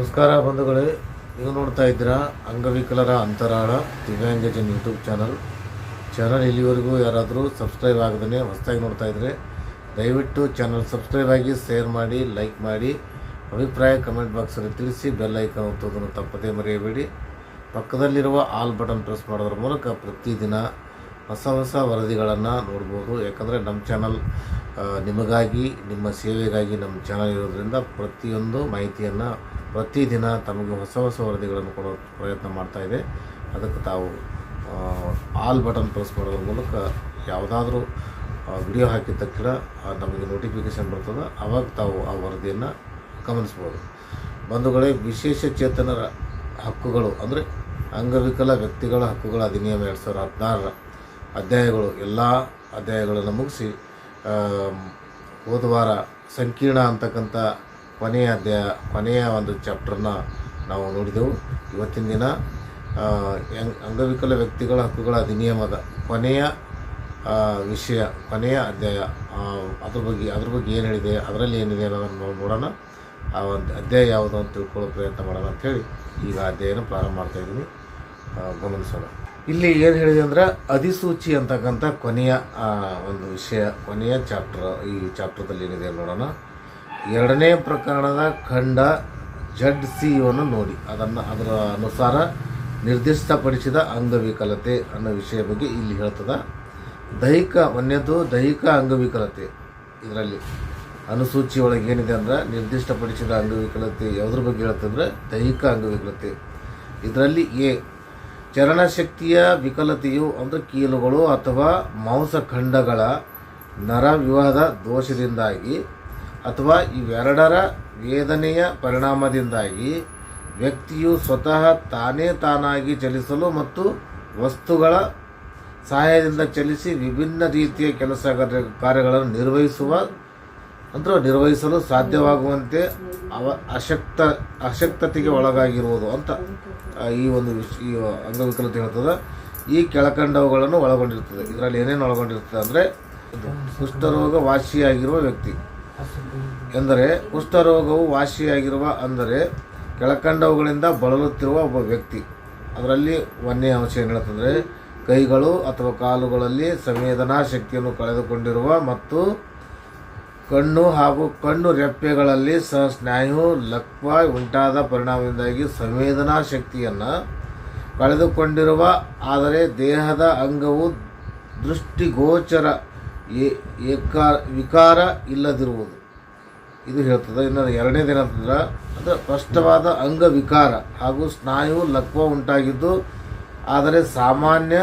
ನಮಸ್ಕಾರ ಬಂಧುಗಳೇ, ನೀವು ನೋಡ್ತಾ ಇದ್ದೀರಾ ಅಂಗವಿಕಲರ ಅಂತರಾಳ ದಿವ್ಯಾಂಗಜನ್ ಯೂಟ್ಯೂಬ್ ಚಾನಲ್. ಚಾನಲ್ ಇಲ್ಲಿವರೆಗೂ ಯಾರಾದರೂ ಸಬ್ಸ್ಕ್ರೈಬ್ ಆಗದೇ ಹೊಸದಾಗಿ ನೋಡ್ತಾ ಇದ್ದರೆ ದಯವಿಟ್ಟು ಚಾನಲ್ ಸಬ್ಸ್ಕ್ರೈಬ್ ಆಗಿ ಶೇರ್ ಮಾಡಿ ಲೈಕ್ ಮಾಡಿ, ಅಭಿಪ್ರಾಯ ಕಮೆಂಟ್ ಬಾಕ್ಸಲ್ಲಿ ತಿಳಿಸಿ ಬೆಲ್ ಐಕನ್ ಒತ್ತೋದನ್ನು ತಪ್ಪದೇ ಮರೆಯಬೇಡಿ. ಪಕ್ಕದಲ್ಲಿರುವ ಆಲ್ ಬಟನ್ ಪ್ರೆಸ್ ಮಾಡೋದ್ರ ಮೂಲಕ ಪ್ರತಿದಿನ ಹೊಸ ಹೊಸ ವರದಿಗಳನ್ನು ನೋಡ್ಬೋದು. ಯಾಕಂದರೆ ನಮ್ಮ ಚಾನಲ್ ನಿಮಗಾಗಿ, ನಿಮ್ಮ ಸೇವೆಗಾಗಿ ನಮ್ಮ ಚಾನಲ್ ಇರೋದ್ರಿಂದ ಪ್ರತಿಯೊಂದು ಮಾಹಿತಿಯನ್ನು ಪ್ರತಿದಿನ ತಮಗೆ ಹೊಸ ಹೊಸ ವರದಿಗಳನ್ನು ಕೊಡೋ ಪ್ರಯತ್ನ ಮಾಡ್ತಾ ಇದೆ. ಅದಕ್ಕೆ ತಾವು ಆಲ್ ಬಟನ್ ಪ್ರೆಸ್ ಮಾಡೋದ್ರ ಮೂಲಕ ಯಾವುದಾದ್ರೂ ವಿಡಿಯೋ ಹಾಕಿದ ತಕ್ಷಣ ನಮಗೆ ನೋಟಿಫಿಕೇಷನ್ ಬರ್ತದೆ. ಆವಾಗ ತಾವು ಆ ವರದಿಯನ್ನು ಗಮನಿಸ್ಬೋದು ಬಂಧುಗಳೇ, ವಿಶೇಷ ಚೇತನರ ಹಕ್ಕುಗಳು, ಅಂದರೆ ಅಂಗವಿಕಲ ವ್ಯಕ್ತಿಗಳ ಹಕ್ಕುಗಳ ಅಧಿನಿಯಮ ಎರಡು ಸಾವಿರದ ಹದಿನಾರರ ಅಧ್ಯಾಯಗಳು, ಎಲ್ಲ ಅಧ್ಯಾಯಗಳನ್ನು ಮುಗಿಸಿ ಹೋದ ವಾರ ಸಂಕೀರ್ಣ ಅಂತಕ್ಕಂಥ ಕೊನೆಯ ಅಧ್ಯಾಯ ಕೊನೆಯ ಒಂದು ಚಾಪ್ಟರ್ನ ನಾವು ನೋಡಿದೆವು. ಇವತ್ತಿನ ದಿನ ಅಂಗವಿಕಲ ವ್ಯಕ್ತಿಗಳ ಹಕ್ಕುಗಳ ಅಧಿನಿಯಮದ ಕೊನೆಯ ವಿಷಯ, ಕೊನೆಯ ಅಧ್ಯಾಯ ಅದ್ರ ಬಗ್ಗೆ ಅದ್ರ ಬಗ್ಗೆ ಏನು ಹೇಳಿದೆ, ಅದರಲ್ಲಿ ಏನಿದೆ ಅನ್ನೋದನ್ನು ನಾವು ನೋಡೋಣ. ಆ ಒಂದು ಅಧ್ಯಾಯ ಯಾವುದು ಅಂತ ತಿಳ್ಕೊಳ್ಳೋ ಪ್ರಯತ್ನ ಮಾಡೋಣ ಅಂಥೇಳಿ ಈಗ ಅಧ್ಯಾಯನ ಪ್ರಾರಂಭ ಮಾಡ್ತಾ ಇದ್ದೀನಿ. ಗಮನಿಸೋಣ. ಇಲ್ಲಿ ಏನು ಹೇಳಿದೆ ಅಂದ್ರೆ ಅಧಿಸೂಚಿ ಅಂತಕ್ಕಂಥ ಕೊನೆಯ ಒಂದು ವಿಷಯ, ಕೊನೆಯ ಚಾಪ್ಟರ್, ಈ ಚಾಪ್ಟರ್ದಲ್ಲಿ ಏನಿದೆ ನೋಡೋಣ. ಎರಡನೇ ಪ್ರಕರಣದ ಖಂಡ ಜಡ್ ಸಿ ಸಿಯನ್ನು ನೋಡಿ. ಅದನ್ನು ಅದರ ಅನುಸಾರ ನಿರ್ದಿಷ್ಟಪಡಿಸಿದ ಅಂಗವಿಕಲತೆ ಅನ್ನೋ ವಿಷಯ ಬಗ್ಗೆ ಇಲ್ಲಿ ಹೇಳ್ತದ. ದೈಹಿಕ, ಒಂದನೇದು ದೈಹಿಕ ಅಂಗವಿಕಲತೆ. ಇದರಲ್ಲಿ ಅನುಸೂಚಿ ಒಳಗೆ ಏನಿದೆ ಅಂದ್ರೆ ನಿರ್ದಿಷ್ಟಪಡಿಸಿದ ಅಂಗವಿಕಲತೆ ಯಾವುದ್ರ ಬಗ್ಗೆ ಹೇಳ್ತಂದ್ರೆ ದೈಹಿಕ ಅಂಗವಿಕಲತೆ. ಇದರಲ್ಲಿ ಎ ಚರಣಶಕ್ತಿಯ ವಿಕಲತೆಯು ಅಂದರೆ ಕೀಲುಗಳು ಅಥವಾ ಮಾಂಸಖಂಡಗಳ ನರ ವಿವಾಹದ ದೋಷದಿಂದಾಗಿ ಅಥವಾ ಇವೆರಡರ ವೇದನೆಯ ಪರಿಣಾಮದಿಂದಾಗಿ ವ್ಯಕ್ತಿಯು ಸ್ವತಃ ತಾನೇ ತಾನಾಗಿ ಚಲಿಸಲು ಮತ್ತು ವಸ್ತುಗಳ ಸಹಾಯದಿಂದ ಚಲಿಸಿ ವಿಭಿನ್ನ ರೀತಿಯ ಕೆಲಸ ಕಾರ್ಯ- ಕಾರ್ಯಗಳನ್ನು ನಿರ್ವಹಿಸುವ, ಅಂದರೆ ನಿರ್ವಹಿಸಲು ಸಾಧ್ಯವಾಗುವಂತೆ ಅವ ಅಶಕ್ತ, ಅಶಕ್ತತೆಗೆ ಒಳಗಾಗಿರುವುದು ಅಂತ ಈ ಒಂದು ವಿಶ್ ಈ ಅಂಗವಿಕಲತೆ ಹೇಳ್ತದೆ. ಈ ಕೆಳಕಂಡವುಗಳನ್ನು ಒಳಗೊಂಡಿರ್ತದೆ. ಇದರಲ್ಲಿ ಏನೇನು ಒಳಗೊಂಡಿರ್ತದೆ ಅಂದರೆ ಕುಷ್ಠರೋಗ ವಾಸಿಯಾಗಿರುವ ವ್ಯಕ್ತಿ. ಎಂದರೆ ಕುಷ್ಠರೋಗವು ವಾಸಿಯಾಗಿರುವ ಅಂದರೆ ಕೆಳಕಂಡವುಗಳಿಂದ ಬಳಲುತ್ತಿರುವ ಒಬ್ಬ ವ್ಯಕ್ತಿ. ಅದರಲ್ಲಿ ಒಂದೇ ಅಂಶ ಏನು ಹೇಳುತ್ತಂದರೆ ಕೈಗಳು ಅಥವಾ ಕಾಲುಗಳಲ್ಲಿ ಸಂವೇದನಾ ಶಕ್ತಿಯನ್ನು ಕಳೆದುಕೊಂಡಿರುವ ಮತ್ತು ಕಣ್ಣು ಹಾಗೂ ಕಣ್ಣು ರೆಪ್ಪೆಗಳಲ್ಲಿ ಸಹ ಸ್ನಾಯು, ಲಕ್ವ ಉಂಟಾದ ಪರಿಣಾಮದಿಂದಾಗಿ ಸಂವೇದನಾ ಶಕ್ತಿಯನ್ನು ಕಳೆದುಕೊಂಡಿರುವ, ಆದರೆ ದೇಹದ ಅಂಗವು ದೃಷ್ಟಿಗೋಚರ ಏಕಾರ, ವಿಕಾರ ಇಲ್ಲದಿರುವುದು. ಇದು ಹೇಳ್ತದೆ. ಇನ್ನು ಅಂತಂದ್ರೆ, ಅಂದರೆ ಸ್ಪಷ್ಟವಾದ ಅಂಗವಿಕಾರ ಹಾಗೂ ಸ್ನಾಯು ಲಕ್ವ ಉಂಟಾಗಿದ್ದು, ಆದರೆ ಸಾಮಾನ್ಯ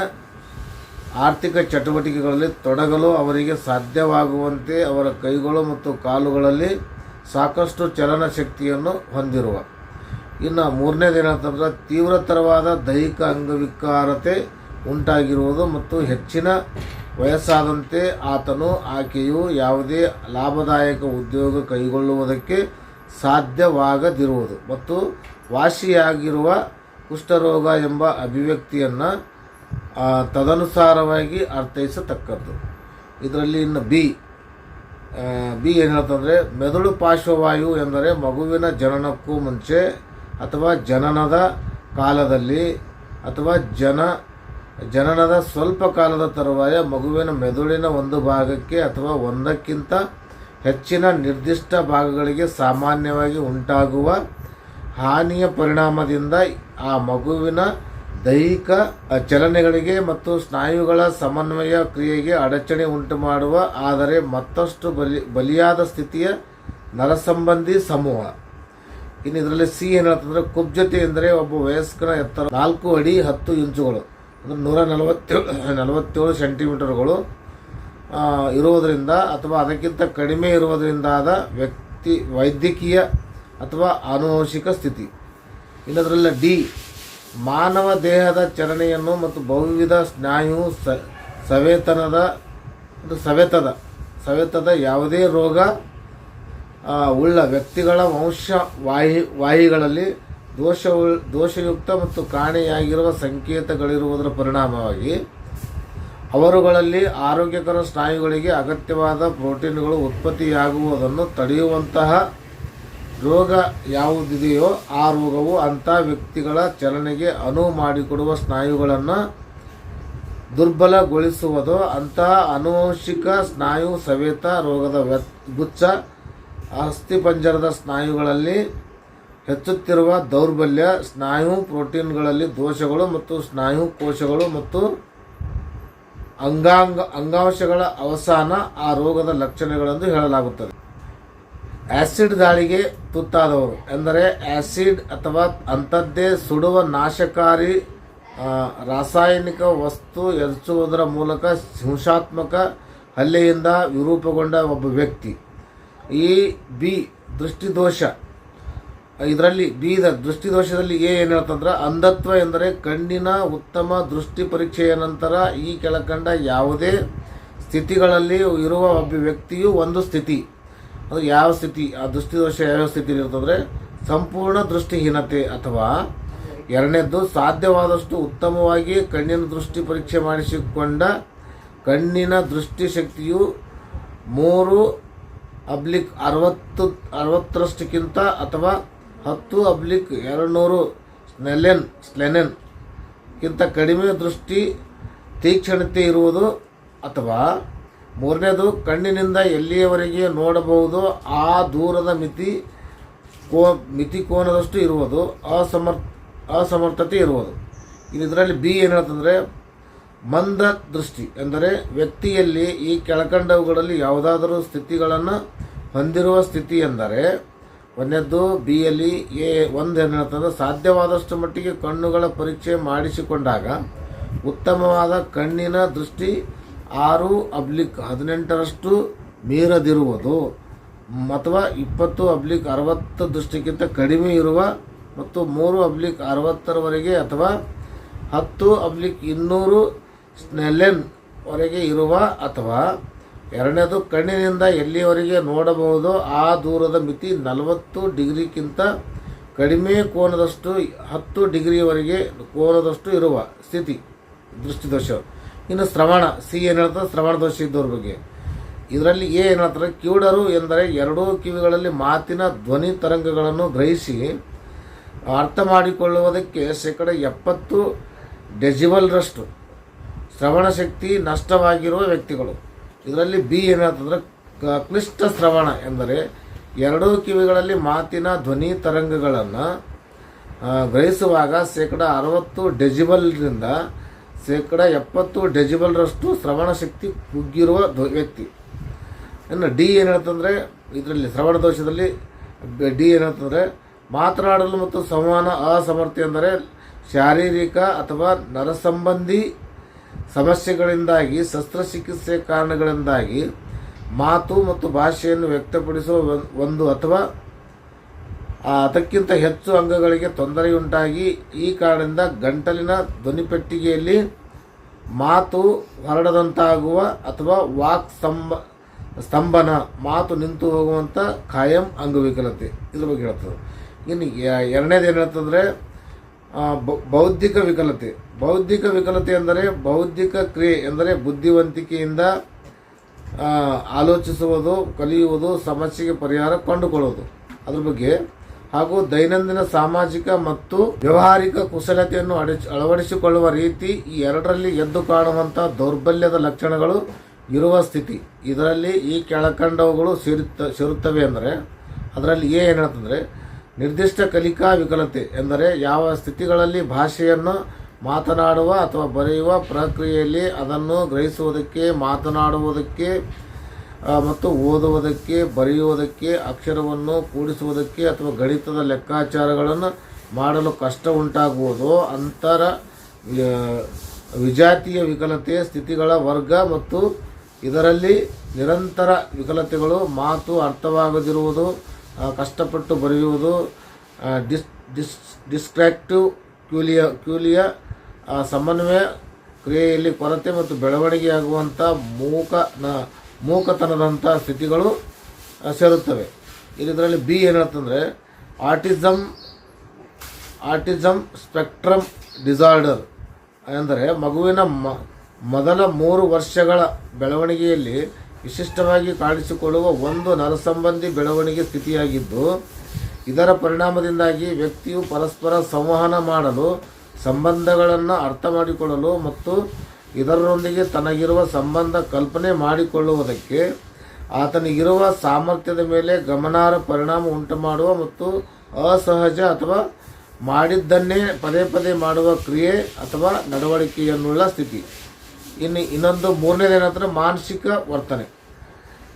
ಆರ್ಥಿಕ ಚಟುವಟಿಕೆಗಳಲ್ಲಿ ತೊಡಗಲು ಅವರಿಗೆ ಸಾಧ್ಯವಾಗುವಂತೆ ಅವರ ಕೈಗಳು ಮತ್ತು ಕಾಲುಗಳಲ್ಲಿ ಸಾಕಷ್ಟು ಚಲನಶಕ್ತಿಯನ್ನು ಹೊಂದಿರುವ. ಇನ್ನು ಮೂರನೇದೇನಂತಂದ್ರೆ ತೀವ್ರತರವಾದ ದೈಹಿಕ ಅಂಗವಿಕಾರತೆ ಉಂಟಾಗಿರುವುದು ಮತ್ತು ಹೆಚ್ಚಿನ ವಯಸ್ಸಾದಂತೆ ಆತನು ಆಕೆಯು ಯಾವುದೇ ಲಾಭದಾಯಕ ಉದ್ಯೋಗ ಕೈಗೊಳ್ಳುವುದಕ್ಕೆ ಸಾಧ್ಯವಾಗದಿರುವುದು ಮತ್ತು ವಾಸಿಯಾಗಿರುವ ಕುಷ್ಠರೋಗ ಎಂಬ ಅಭಿವ್ಯಕ್ತಿಯನ್ನು ತದನುಸಾರವಾಗಿ ಅರ್ಥೈಸತಕ್ಕದ್ದು. ಇದರಲ್ಲಿ ಇನ್ನು ಬಿ ಬಿ ಏನು ಹೇಳ್ತಂದರೆ, ಮೆದುಳು ಪಾರ್ಶ್ವವಾಯು ಎಂದರೆ ಮಗುವಿನ ಜನನಕ್ಕೂ ಮುಂಚೆ ಅಥವಾ ಜನನದ ಕಾಲದಲ್ಲಿ ಅಥವಾ ಜನ ಜನನದ ಸ್ವಲ್ಪ ಕಾಲದ ತರುವಾಯ ಮಗುವಿನ ಮೆದುಳಿನ ಒಂದು ಭಾಗಕ್ಕೆ ಅಥವಾ ಒಂದಕ್ಕಿಂತ ಹೆಚ್ಚಿನ ನಿರ್ದಿಷ್ಟ ಭಾಗಗಳಿಗೆ ಸಾಮಾನ್ಯವಾಗಿ ಉಂಟಾಗುವ ಹಾನಿಯ ಪರಿಣಾಮದಿಂದ ಆ ಮಗುವಿನ ದೈಹಿಕ ಚಲನೆಗಳಿಗೆ ಮತ್ತು ಸ್ನಾಯುಗಳ ಸಮನ್ವಯ ಕ್ರಿಯೆಗೆ ಅಡಚಣೆ ಉಂಟು ಮಾಡುವ ಆದರೆ ಮತ್ತಷ್ಟು ಬಲಿ, ಬಲಿಯಾದ ಸ್ಥಿತಿಯ ನರಸಂಬಂಧಿ ಸಮೂಹ. ಇನ್ನು ಇದರಲ್ಲಿ ಸಿ ಏನು ಹೇಳ್ತಂದ್ರೆ ಕುಬ್ಜತೆ ಎಂದರೆ ಒಬ್ಬ ವಯಸ್ಕನ ಎತ್ತರ ನಾಲ್ಕು ಅಡಿ ಹತ್ತು ಇಂಚುಗಳು. ಅಂದರೆ ನೂರ ನಲವತ್ತೇಳು ನಲವತ್ತೇಳು ಸೆಂಟಿಮೀಟರ್ಗಳು ಇರುವುದರಿಂದ ಅಥವಾ ಅದಕ್ಕಿಂತ ಕಡಿಮೆ ಇರುವುದರಿಂದಾದ ವ್ಯಕ್ತಿ, ವೈದ್ಯಕೀಯ ಅಥವಾ ಆನುವಂಶಿಕ ಸ್ಥಿತಿ. ಇನ್ನದರಲ್ಲ ಡಿ, ಮಾನವ ದೇಹದ ಚಲನೆಯನ್ನು ಮತ್ತು ಬಹುವಿಧ ಸ್ನಾಯು ಸ, ಸವೇತನದ ಸವೆತದ ಸವೆತದ ಯಾವುದೇ ರೋಗ ಉಳ್ಳ ವ್ಯಕ್ತಿಗಳ ವಂಶ ವಾಹಿ ವಾಹಿಗಳಲ್ಲಿ ದೋಷ ದೋಷಯುಕ್ತ ಮತ್ತು ಕಾಣೆಯಾಗಿರುವ ಸಂಕೇತಗಳಿರುವುದರ ಪರಿಣಾಮವಾಗಿ ಅವರುಗಳಲ್ಲಿ ಆರೋಗ್ಯಕರ ಸ್ನಾಯುಗಳಿಗೆ ಅಗತ್ಯವಾದ ಪ್ರೋಟೀನ್ಗಳು ಉತ್ಪತ್ತಿಯಾಗುವುದನ್ನು ತಡೆಯುವಂತಹ ರೋಗ ಯಾವುದಿದೆಯೋ ಆ ರೋಗವು ಅಂಥ ವ್ಯಕ್ತಿಗಳ ಚಲನೆಗೆ ಅನುವು ಮಾಡಿಕೊಡುವ ಸ್ನಾಯುಗಳನ್ನು ದುರ್ಬಲಗೊಳಿಸುವುದು ಅಂತಹ ಆನುವಂಶಿಕ ಸ್ನಾಯು ಸವೇತ ರೋಗದ ವ್ಯ ಗುಚ್ಛ, ಅಸ್ಥಿಪಂಜರದ ಸ್ನಾಯುಗಳಲ್ಲಿ ಹೆಚ್ಚುತ್ತಿರುವ ದೌರ್ಬಲ್ಯ, ಸ್ನಾಯು ಪ್ರೋಟೀನ್ಗಳಲ್ಲಿ ದೋಷಗಳು ಮತ್ತು ಸ್ನಾಯು ಕೋಶಗಳು ಮತ್ತು ಅಂಗಾಂಗ, ಅಂಗಾಂಶಗಳ ಅವಸಾನ ಆ ರೋಗದ ಲಕ್ಷಣಗಳೆಂದು ಹೇಳಲಾಗುತ್ತದೆ. ಆಸಿಡ್ ದಾಳಿಗೆ ತುತ್ತಾದವರು ಎಂದರೆ ಆಸಿಡ್ ಅಥವಾ ಅಂಥದ್ದೇ ಸುಡುವ ನಾಶಕಾರಿ ರಾಸಾಯನಿಕ ವಸ್ತು ಎರಚುವುದರ ಮೂಲಕ ಹಿಂಸಾತ್ಮಕ ಹಲ್ಲೆಯಿಂದ ವಿರೂಪಗೊಂಡ ಒಬ್ಬ ವ್ಯಕ್ತಿ. ಈ ಬಿ, ದೃಷ್ಟಿದೋಷ. ಇದರಲ್ಲಿ ಬೀದ ದೃಷ್ಟಿದೋಷದಲ್ಲಿ ಎ ಏನು ಹೇಳ್ತಂದ್ರೆ ಅಂಧತ್ವ ಎಂದರೆ ಕಣ್ಣಿನ ಉತ್ತಮ ದೃಷ್ಟಿ ಪರೀಕ್ಷೆಯ ನಂತರ ಈ ಕೆಳಕಂಡ ಯಾವುದೇ ಸ್ಥಿತಿಗಳಲ್ಲಿ ಇರುವ ಒಬ್ಬ ವ್ಯಕ್ತಿಯು ಒಂದು ಸ್ಥಿತಿ. ಅದು ಯಾವ ಸ್ಥಿತಿ? ಆ ದೃಷ್ಟಿದೋಷ ಯಾವ ಸ್ಥಿತಿ ಇರ್ತಂದ್ರೆ ಸಂಪೂರ್ಣ ದೃಷ್ಟಿಹೀನತೆ ಅಥವಾ ಎರಡನೇದ್ದು ಸಾಧ್ಯವಾದಷ್ಟು ಉತ್ತಮವಾಗಿ ಕಣ್ಣಿನ ದೃಷ್ಟಿ ಪರೀಕ್ಷೆ ಮಾಡಿಸಿಕೊಂಡ ಕಣ್ಣಿನ ದೃಷ್ಟಿ ಶಕ್ತಿಯು ಮೂರು ಅಬ್ಲಿಕ್ ಅರವತ್ತು ಅರವತ್ತರಷ್ಟಕ್ಕಿಂತ ಅಥವಾ ಹತ್ತು ಅಬ್ಲಿಕ್ ಎರಡು ನೂರು ಸ್ನೆಲೆನ್ ಸ್ಲೆನೆನ್ಗಿಂತ ಕಡಿಮೆ ದೃಷ್ಟಿ ತೀಕ್ಷ್ಣತೆ ಇರುವುದು ಅಥವಾ ಮೂರನೇದು ಕಣ್ಣಿನಿಂದ ಎಲ್ಲಿಯವರೆಗೆ ನೋಡಬಹುದು ಆ ದೂರದ ಮಿತಿ ಕೋ, ಮಿತಿ ಕೋನದಷ್ಟು ಇರುವುದು, ಅಸಮರ್, ಅಸಮರ್ಥತೆ ಇರುವುದು. ಇದರಲ್ಲಿ ಬಿ ಏನು ಹೇಳ್ತಂದರೆ ಮಂದ ದೃಷ್ಟಿ ಎಂದರೆ ವ್ಯಕ್ತಿಯಲ್ಲಿ ಈ ಕೆಳಕಂಡವುಗಳಲ್ಲಿ ಯಾವುದಾದರೂ ಸ್ಥಿತಿಗಳನ್ನು ಹೊಂದಿರುವ ಸ್ಥಿತಿ ಎಂದರೆ ಒಂದನೇದ್ದು ಬಿಯಲ್ಲಿ ಎ ಒಂದು ಏನು ಹೇಳ್ತಂದ್ರೆ ಸಾಧ್ಯವಾದಷ್ಟು ಮಟ್ಟಿಗೆ ಕಣ್ಣುಗಳ ಪರೀಕ್ಷೆ ಮಾಡಿಸಿಕೊಂಡಾಗ ಉತ್ತಮವಾದ ಕಣ್ಣಿನ ದೃಷ್ಟಿ ಆರು ಅಬ್ಲಿಕ್ ಹದಿನೆಂಟರಷ್ಟು ಮೀರದಿರುವುದು ಅಥವಾ ಇಪ್ಪತ್ತು ಅಬ್ಲಿಕ್ ಅರವತ್ತು ದೃಷ್ಟಿಗಿಂತ ಕಡಿಮೆ ಇರುವ ಮತ್ತು ಮೂರು ಅಬ್ಲಿಕ್ ಅರವತ್ತರವರೆಗೆ ಅಥವಾ ಹತ್ತು ಅಬ್ಲಿಕ್ ಇನ್ನೂರು ಸ್ನೆಲೆನ್ವರೆಗೆ ಇರುವ ಅಥವಾ ಎರಡನೇದು ಕಣ್ಣಿನಿಂದ ಎಲ್ಲಿಯವರೆಗೆ ನೋಡಬಹುದು ಆ ದೂರದ ಮಿತಿ ನಲವತ್ತು ಡಿಗ್ರಿಗಿಂತ ಕಡಿಮೆ ಕೋನದಷ್ಟು ಹತ್ತು ಡಿಗ್ರಿವರೆಗೆ ಕೋನದಷ್ಟು ಇರುವ ಸ್ಥಿತಿ, ದೃಷ್ಟಿದೋಷ. ಇನ್ನು ಶ್ರವಣ, ಸಿ ಏನು ಹೇಳ್ತಾರೆ ಶ್ರವಣ ದೋಷ ಇದ್ದವ್ರ ಬಗ್ಗೆ. ಇದರಲ್ಲಿ ಎ ಏನು ಹೇಳ್ತಾರೆ? ಕಿವುಡರು ಎಂದರೆ ಎರಡೂ ಕಿವಿಗಳಲ್ಲಿ ಮಾತಿನ ಧ್ವನಿ ತರಂಗಗಳನ್ನು ಗ್ರಹಿಸಿ ಅರ್ಥ ಮಾಡಿಕೊಳ್ಳುವುದಕ್ಕೆ ಶೇಕಡ ಎಪ್ಪತ್ತು ಡೆಜಿಬಲ್ರಷ್ಟು ಶ್ರವಣ ಶಕ್ತಿ ನಷ್ಟವಾಗಿರುವ ವ್ಯಕ್ತಿಗಳು. ಇದರಲ್ಲಿ ಬಿ ಏನಾಗ್ತಂದ್ರೆ ಕ್ಲಿಷ್ಟ ಶ್ರವಣ ಎಂದರೆ ಎರಡೂ ಕಿವಿಗಳಲ್ಲಿ ಮಾತಿನ ಧ್ವನಿ ತರಂಗಗಳನ್ನು ಗ್ರಹಿಸುವಾಗ ಶೇಕಡ ಅರವತ್ತು ಡೆಜಿಬಲ್ನಿಂದ ಶೇಕಡ ಎಪ್ಪತ್ತು ಡೆಜಿಬಲ್ರಷ್ಟು ಶ್ರವಣ ಶಕ್ತಿ ಕುಗ್ಗಿರುವ ವ್ಯಕ್ತಿ. ಇನ್ನು ಡಿ ಏನು ಹೇಳ್ತಂದರೆ ಇದರಲ್ಲಿ ಶ್ರವಣ ದೋಷದಲ್ಲಿ ಡಿ ಏನು ಹೇಳ್ತಂದರೆ ಮಾತನಾಡಲು ಮತ್ತು ಸಂವಹನ ಅಸಮರ್ಥ್ಯ ಎಂದರೆ ಶಾರೀರಿಕ ಅಥವಾ ನರಸಂಬಂಧಿ ಸಮಸ್ಯೆಗಳಿಂದಾಗಿ, ಶಸ್ತ್ರಚಿಕಿತ್ಸೆ ಕಾರಣಗಳಿಂದಾಗಿ ಮಾತು ಮತ್ತು ಭಾಷೆಯನ್ನು ವ್ಯಕ್ತಪಡಿಸುವ ಒಂದು ಅಥವಾ ಅದಕ್ಕಿಂತ ಹೆಚ್ಚು ಅಂಗಗಳಿಗೆ ತೊಂದರೆಯುಂಟಾಗಿ, ಈ ಕಾರಣದಿಂದ ಗಂಟಲಿನ ಧ್ವನಿಪೆಟ್ಟಿಗೆಯಲ್ಲಿ ಮಾತು ಹರಡದಂತಾಗುವ ಅಥವಾ ವಾಕ್ ಸ್ತಂಭ ಸ್ತಂಭನ ಮಾತು ನಿಂತು ಹೋಗುವಂಥ ಖಾಯಂ ಅಂಗವಿಕಲತೆ. ಇದ್ರ ಬಗ್ಗೆ ಹೇಳ್ತದೆ. ಇನ್ನು ಎರಡನೇದು ಏನು ಹೇಳ್ತಂದ್ರೆ ಬೌದ್ಧಿಕ ವಿಕಲತೆ. ಬೌದ್ಧಿಕ ವಿಕಲತೆ ಎಂದರೆ ಬೌದ್ಧಿಕ ಕ್ರಿಯೆ, ಎಂದರೆ ಬುದ್ಧಿವಂತಿಕೆಯಿಂದ ಆಲೋಚಿಸುವುದು, ಕಲಿಯುವುದು, ಸಮಸ್ಯೆಗೆ ಪರಿಹಾರ ಕಂಡುಕೊಳ್ಳುವುದು. ಅದ್ರ ಬಗ್ಗೆ, ಹಾಗೂ ದೈನಂದಿನ ಸಾಮಾಜಿಕ ಮತ್ತು ವ್ಯವಹಾರಿಕ ಕುಶಲತೆಯನ್ನು ಅಳವಡಿಸಿಕೊಳ್ಳುವ ರೀತಿ ಈ ಎರಡರಲ್ಲಿ ಎದ್ದು ಕಾಣುವಂಥ ದೌರ್ಬಲ್ಯದ ಲಕ್ಷಣಗಳು ಇರುವ ಸ್ಥಿತಿ. ಇದರಲ್ಲಿ ಈ ಕೆಳಕಂಡವುಗಳು ಸೇರುತ್ತ, ಸೇರುತ್ತವೆ ಅಂದರೆ, ಅದರಲ್ಲಿ ಏನು ಹೇಳ್ತಂದ್ರೆ ನಿರ್ದಿಷ್ಟ ಕಲಿಕಾ ವಿಕಲತೆ ಎಂದರೆ ಯಾವ ಸ್ಥಿತಿಗಳಲ್ಲಿ ಭಾಷೆಯನ್ನು ಮಾತನಾಡುವ ಅಥವಾ ಬರೆಯುವ ಪ್ರಕ್ರಿಯೆಯಲ್ಲಿ ಅದನ್ನು ಗ್ರಹಿಸುವುದಕ್ಕೆ, ಮಾತನಾಡುವುದಕ್ಕೆ ಮತ್ತು ಓದುವುದಕ್ಕೆ, ಬರೆಯುವುದಕ್ಕೆ, ಅಕ್ಷರವನ್ನು ಕೂಡಿಸುವುದಕ್ಕೆ ಅಥವಾ ಗಣಿತದ ಲೆಕ್ಕಾಚಾರಗಳನ್ನು ಮಾಡಲು ಕಷ್ಟ ಉಂಟಾಗುವುದು. ಅಂತರ ವಿಜಾತಿಯ ವಿಕಲತೆ, ಸ್ಥಿತಿಗಳ ವರ್ಗ ಮತ್ತು ಇದರಲ್ಲಿ ನಿರಂತರ ವಿಕಲತೆಗಳು ಮಾತು ಅರ್ಥವಾಗದಿರುವುದು. ಕಷ್ಟಪಟ್ಟು ಬರೆಯುವುದು ಡಿಸ್ ಡಿಸ್ ಡಿಸ್ಟ್ರಾಕ್ಟಿವ್ ಕ್ಯೂಲಿಯ ಕ್ಯೂಲಿಯ ಸಮನ್ವಯ, ಕ್ರಿಯೆಯಲ್ಲಿ ಕೊರತೆ ಮತ್ತು ಬೆಳವಣಿಗೆಯಾಗುವಂಥ ಮೂಕ ಮೂಕತನದಂಥ ಸ್ಥಿತಿಗಳು ಸೇರುತ್ತವೆ. ಇದರಲ್ಲಿ ಬಿ ಏನು ಹೇಳ್ತಂದರೆ ಆರ್ಟಿಸಮ್ ಸ್ಪೆಕ್ಟ್ರಮ್ ಡಿಸಾರ್ಡರ್ ಅಂದರೆ ಮಗುವಿನ ಮೊದಲ ಮೂರು ವರ್ಷಗಳ ಬೆಳವಣಿಗೆಯಲ್ಲಿ ವಿಶಿಷ್ಟವಾಗಿ ಕಾಣಿಸಿಕೊಳ್ಳುವ ಒಂದು ನರಸಂಬಂಧಿ ಬೆಳವಣಿಗೆ ಸ್ಥಿತಿಯಾಗಿದ್ದು, ಇದರ ಪರಿಣಾಮದಿಂದಾಗಿ ವ್ಯಕ್ತಿಯು ಪರಸ್ಪರ ಸಂವಹನ ಮಾಡಲು, ಸಂಬಂಧಗಳನ್ನು ಅರ್ಥ ಮಾಡಿಕೊಳ್ಳಲು ಮತ್ತು ಇದರೊಂದಿಗೆ ತನಗಿರುವ ಸಂಬಂಧ ಕಲ್ಪನೆ ಮಾಡಿಕೊಳ್ಳುವುದಕ್ಕೆ ಆತನಿಗಿರುವ ಸಾಮರ್ಥ್ಯದ ಮೇಲೆ ಗಮನಾರ್ಹ ಪರಿಣಾಮ ಉಂಟುಮಾಡುವ ಮತ್ತು ಅಸಹಜ ಅಥವಾ ಮಾಡಿದ್ದನ್ನೇ ಪದೇ ಪದೇ ಮಾಡುವ ಕ್ರಿಯೆ ಅಥವಾ ನಡವಳಿಕೆಯನ್ನುಳ್ಳ ಸ್ಥಿತಿ. ಇನ್ನು ಇನ್ನೊಂದು ಮೂರನೇದೇನಂದ್ರೆ ಮಾನಸಿಕ ವರ್ತನೆ.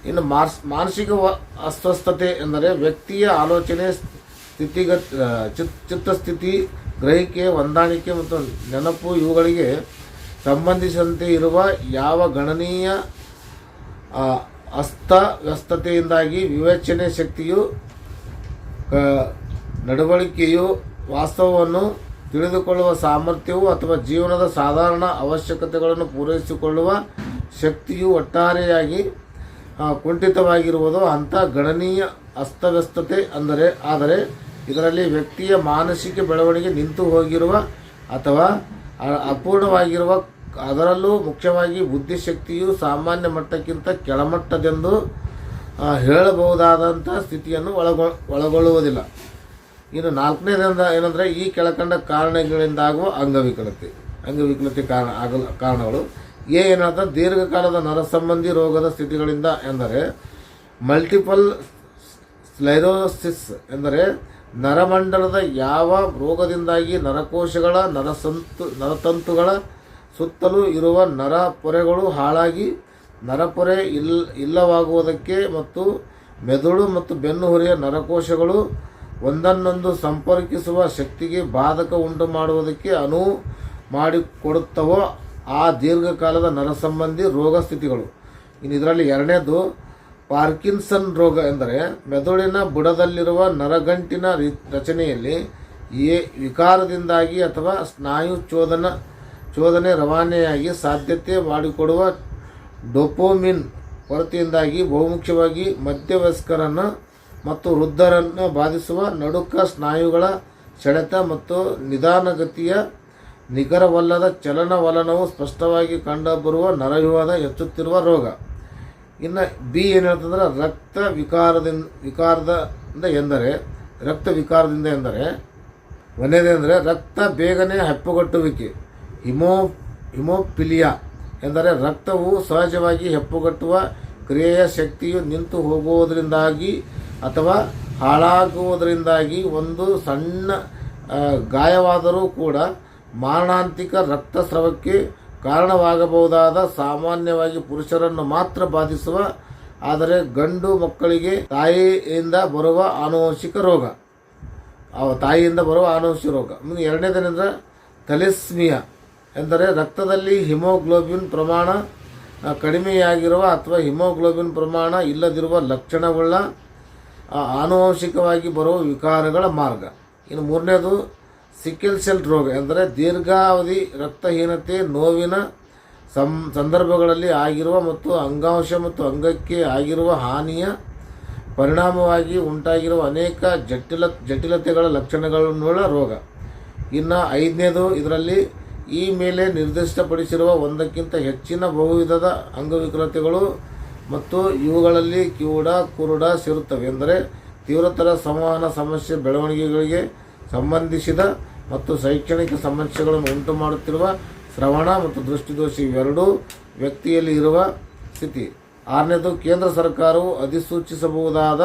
ಇನ್ನು ಮಾರ್ಸ್, ಮಾನಸಿಕ ಅಸ್ವಸ್ಥತೆ ಎಂದರೆ ವ್ಯಕ್ತಿಯ ಆಲೋಚನೆ ಸ್ಥಿತಿಗತ್ ಚಿತ್ತಸ್ಥಿತಿ, ಗ್ರಹಿಕೆ, ಹೊಂದಾಣಿಕೆ ಮತ್ತು ನೆನಪು ಇವುಗಳಿಗೆ ಸಂಬಂಧಿಸಿದಂತೆ ಇರುವ ಯಾವ ಗಣನೀಯ ಅಸ್ತವ್ಯಸ್ತತೆಯಿಂದಾಗಿ ವಿವೇಚನೆ ಶಕ್ತಿಯು ನಡವಳಿಕೆಯು ವಾಸ್ತವವನ್ನು ತಿಳಿದುಕೊಳ್ಳುವ ಸಾಮರ್ಥ್ಯವು ಅಥವಾ ಜೀವನದ ಸಾಧಾರಣ ಅವಶ್ಯಕತೆಗಳನ್ನು ಪೂರೈಸಿಕೊಳ್ಳುವ ಶಕ್ತಿಯು ಒಟ್ಟಾರೆಯಾಗಿ ಕುಂಠಿತವಾಗಿರುವುದು ಅಂಥ ಗಣನೀಯ ಅಸ್ತವ್ಯಸ್ತತೆ ಅಂದರೆ, ಆದರೆ ಇದರಲ್ಲಿ ವ್ಯಕ್ತಿಯ ಮಾನಸಿಕ ಬೆಳವಣಿಗೆ ನಿಂತು ಹೋಗಿರುವ ಅಥವಾ ಅಪೂರ್ಣವಾಗಿರುವ ಅದರಲ್ಲೂ ಮುಖ್ಯವಾಗಿ ಬುದ್ಧಿಶಕ್ತಿಯು ಸಾಮಾನ್ಯ ಮಟ್ಟಕ್ಕಿಂತ ಕೆಳಮಟ್ಟದೆಂದು ಹೇಳಬಹುದಾದಂಥ ಸ್ಥಿತಿಯನ್ನು ಒಳಗೊ ಒಳಗೊಳ್ಳುವುದಿಲ್ಲ. ಇನ್ನು ನಾಲ್ಕನೇದಿಂದ ಏನಂದರೆ, ಈ ಕೆಳಕಂಡ ಕಾರಣಗಳಿಂದಾಗುವ ಅಂಗವಿಕಲತೆ ಅಂಗವಿಕಲತೆ ಕಾರಣ, ಆಗಲು, ಕಾರಣಗಳು. ಎ ಏನಾದ ದೀರ್ಘಕಾಲದ ನರಸಂಬಂಧಿ ರೋಗದ ಸ್ಥಿತಿಗಳಿಂದ ಎಂದರೆ ಮಲ್ಟಿಪಲ್ ಸ್ಲೈರೋಸಿಸ್ ಎಂದರೆ ನರಮಂಡಲದ ಯಾವ ರೋಗದಿಂದಾಗಿ ನರಕೋಶಗಳ, ನರಸಂತು, ನರತಂತುಗಳ ಸುತ್ತಲೂ ಇರುವ ನರ ಪೊರೆಗಳು ಹಾಳಾಗಿ ನರಪೊರೆ ಇಲ್, ಇಲ್ಲವಾಗುವುದಕ್ಕೆ ಮತ್ತು ಮೆದುಳು ಮತ್ತು ಬೆನ್ನುಹುರಿಯ ನರಕೋಶಗಳು ಒಂದನ್ನೊಂದು ಸಂಪರ್ಕಿಸುವ ಶಕ್ತಿಗೆ ಬಾಧಕ ಉಂಟು ಮಾಡುವುದಕ್ಕೆ ಅನುವು ಮಾಡಿಕೊಡುತ್ತವೋ ಆ ದೀರ್ಘಕಾಲದ ನರ ಸಂಬಂಧಿ ರೋಗ ಸ್ಥಿತಿಗಳು. ಇನ್ನು ಇದರಲ್ಲಿ ಎರಡನೇದು ಪಾರ್ಕಿನ್ಸನ್ ರೋಗ ಎಂದರೆ ಮೆದುಳಿನ ಬುಡದಲ್ಲಿರುವ ನರಗಂಟಿನ ರಚನೆಯಲ್ಲಿ ಎ ವಿಕಾರದಿಂದಾಗಿ ಅಥವಾ ಸ್ನಾಯು ಚೋದನ, ಚೋದನೆ ರವಾನೆಯಾಗಿ ಸಾಧ್ಯತೆ ಮಾಡಿಕೊಡುವ ಡೊಪೋಮಿನ್ ಕೊರತೆಯಿಂದಾಗಿ ಬಹುಮುಖ್ಯವಾಗಿ ಮಧ್ಯವಯಸ್ಕರನ್ನು ಮತ್ತು ವೃದ್ಧರನ್ನು ಬಾಧಿಸುವ ನಡುಕ ಸ್ನಾಯುಗಳ, ಸೆಳೆತ ಮತ್ತು ನಿಧಾನಗತಿಯ ನಿಖರವಲ್ಲದ ಚಲನವಲನವು ಸ್ಪಷ್ಟವಾಗಿ ಕಂಡುಬರುವ ನರವಿವಾದ ಹೆಚ್ಚುತ್ತಿರುವ ರೋಗ. ಇನ್ನು ಬಿ ಏನು ರಕ್ತ ವಿಕಾರದಿಂದ ವಿಕಾರದಿಂದ ಎಂದರೆ, ರಕ್ತ ವಿಕಾರದಿಂದ ಎಂದರೆ ಒಂದನೇದೆಂದರೆ ರಕ್ತ ಬೇಗನೆ ಹೆಪ್ಪುಗಟ್ಟುವಿಕೆ. ಹಿಮೋ, ಹಿಮೋಫಿಲಿಯಾ ಎಂದರೆ ರಕ್ತವು ಸಹಜವಾಗಿ ಹೆಪ್ಪುಗಟ್ಟುವ ಕ್ರಿಯೆಯ ಶಕ್ತಿಯು ನಿಂತು ಹೋಗುವುದರಿಂದಾಗಿ ಅಥವಾ ಹಾಳಾಗುವುದರಿಂದಾಗಿ ಒಂದು ಸಣ್ಣ ಗಾಯವಾದರೂ ಕೂಡ ಮಾರಣಾಂತಿಕ ರಕ್ತಸ್ರಾವಕ್ಕೆ ಕಾರಣವಾಗಬಹುದಾದ ಸಾಮಾನ್ಯವಾಗಿ ಪುರುಷರನ್ನು ಮಾತ್ರ ಬಾಧಿಸುವ, ಆದರೆ ಗಂಡು ಮಕ್ಕಳಿಗೆ ತಾಯಿಯಿಂದ ಬರುವ ಆನುವಂಶಿಕ ರೋಗ. ತಾಯಿಯಿಂದ ಬರುವ ಆನುವಂಶಿಕ ರೋಗ. ಎರಡನೇದೇನೆಂದರೆ ಥಲೆಸ್ಮಿಯಾ ಎಂದರೆ ರಕ್ತದಲ್ಲಿ ಹಿಮೋಗ್ಲೋಬಿನ್ ಪ್ರಮಾಣ ಕಡಿಮೆಯಾಗಿರುವ ಅಥವಾ ಹಿಮೋಗ್ಲೋಬಿನ್ ಪ್ರಮಾಣ ಇಲ್ಲದಿರುವ ಲಕ್ಷಣವುಳ್ಳ ಆನುವಂಶಿಕವಾಗಿ ಬರುವ ವಿಕಾರಗಳ ಮಾರ್ಗ. ಇನ್ನು ಮೂರನೇದು ಸಿಕ್ಕೆಲ್ ಸೆಲ್ ರೋಗ ಎಂದರೆ ದೀರ್ಘಾವಧಿ ರಕ್ತಹೀನತೆ, ನೋವಿನ ಸಂ ಸಂದರ್ಭಗಳಲ್ಲಿ ಆಗಿರುವ ಮತ್ತು ಅಂಗಾಂಶ ಮತ್ತು ಅಂಗಕ್ಕೆ ಆಗಿರುವ ಹಾನಿಯ ಪರಿಣಾಮವಾಗಿ ಉಂಟಾಗಿರುವ ಅನೇಕ ಜಟಿಲ ಜಟಿಲತೆಗಳ ಲಕ್ಷಣಗಳನ್ನುಳ್ಳ ರೋಗ. ಇನ್ನು ಐದನೇದು, ಇದರಲ್ಲಿ ಈ ಮೇಲೆ ನಿರ್ದಿಷ್ಟಪಡಿಸಿರುವ ಒಂದಕ್ಕಿಂತ ಹೆಚ್ಚಿನ ಬಹುವಿಧದ ಅಂಗವಿಕಲತೆಗಳು ಮತ್ತು ಇವುಗಳಲ್ಲಿ ಕಿವುಡ, ಕುರುಡ ಸೇರುತ್ತವೆ ಎಂದರೆ ತೀವ್ರತರ ಸಂವಹನ ಸಮಸ್ಯೆ, ಬೆಳವಣಿಗೆಗಳಿಗೆ ಸಂಬಂಧಿಸಿದ ಮತ್ತು ಶೈಕ್ಷಣಿಕ ಸಮಸ್ಯೆಗಳನ್ನು ಉಂಟು ಮಾಡುತ್ತಿರುವ ಶ್ರವಣ ಮತ್ತು ದೃಷ್ಟಿದೋಷ ಇವೆರಡೂ ವ್ಯಕ್ತಿಯಲ್ಲಿ ಇರುವ ಸ್ಥಿತಿ. ಆರನೇದು, ಕೇಂದ್ರ ಸರ್ಕಾರವು ಅಧಿಸೂಚಿಸಬಹುದಾದ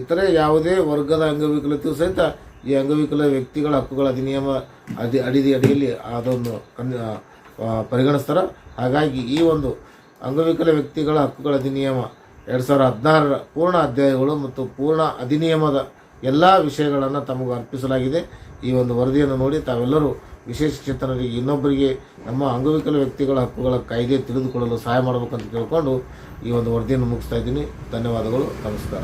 ಇತರೆ ಯಾವುದೇ ವರ್ಗದ ಅಂಗವಿಕಲತೆಯು ಸಹಿತ ಈ ಅಂಗವಿಕಲ ವ್ಯಕ್ತಿಗಳ ಹಕ್ಕುಗಳ ಅಧಿನಿಯಮ ಅಡಿ ಅಡಿದಿ ಅಡಿಯಲ್ಲಿ ಅದೊಂದು ಪರಿಗಣಿಸ್ತಾರೆ. ಹಾಗಾಗಿ ಈ ಒಂದು ಅಂಗವಿಕಲ ವ್ಯಕ್ತಿಗಳ ಹಕ್ಕುಗಳ ಅಧಿನಿಯಮ ಎರಡು ಸಾವಿರದ ಹದಿನಾರರ ಪೂರ್ಣ ಅಧ್ಯಾಯಗಳು ಮತ್ತು ಪೂರ್ಣ ಅಧಿನಿಯಮದ ಎಲ್ಲ ವಿಷಯಗಳನ್ನು ತಮಗೆ ಅರ್ಪಿಸಲಾಗಿದೆ. ಈ ಒಂದು ವರದಿಯನ್ನು ನೋಡಿ ತಾವೆಲ್ಲರೂ ವಿಶೇಷ ಚೇತನರಿಗೆ ಇನ್ನೊಬ್ಬರಿಗೆ ನಮ್ಮ ಅಂಗವಿಕಲ ವ್ಯಕ್ತಿಗಳ ಹಕ್ಕುಗಳ ಕಾಯ್ದೆ ತಿಳಿದುಕೊಳ್ಳಲು ಸಹಾಯ ಮಾಡಬೇಕಂತ ಕೇಳಿಕೊಂಡು ಈ ಒಂದು ವರದಿಯನ್ನು ಮುಗಿಸ್ತಾ ಇದ್ದೀನಿ. ಧನ್ಯವಾದಗಳು. ನಮಸ್ಕಾರ.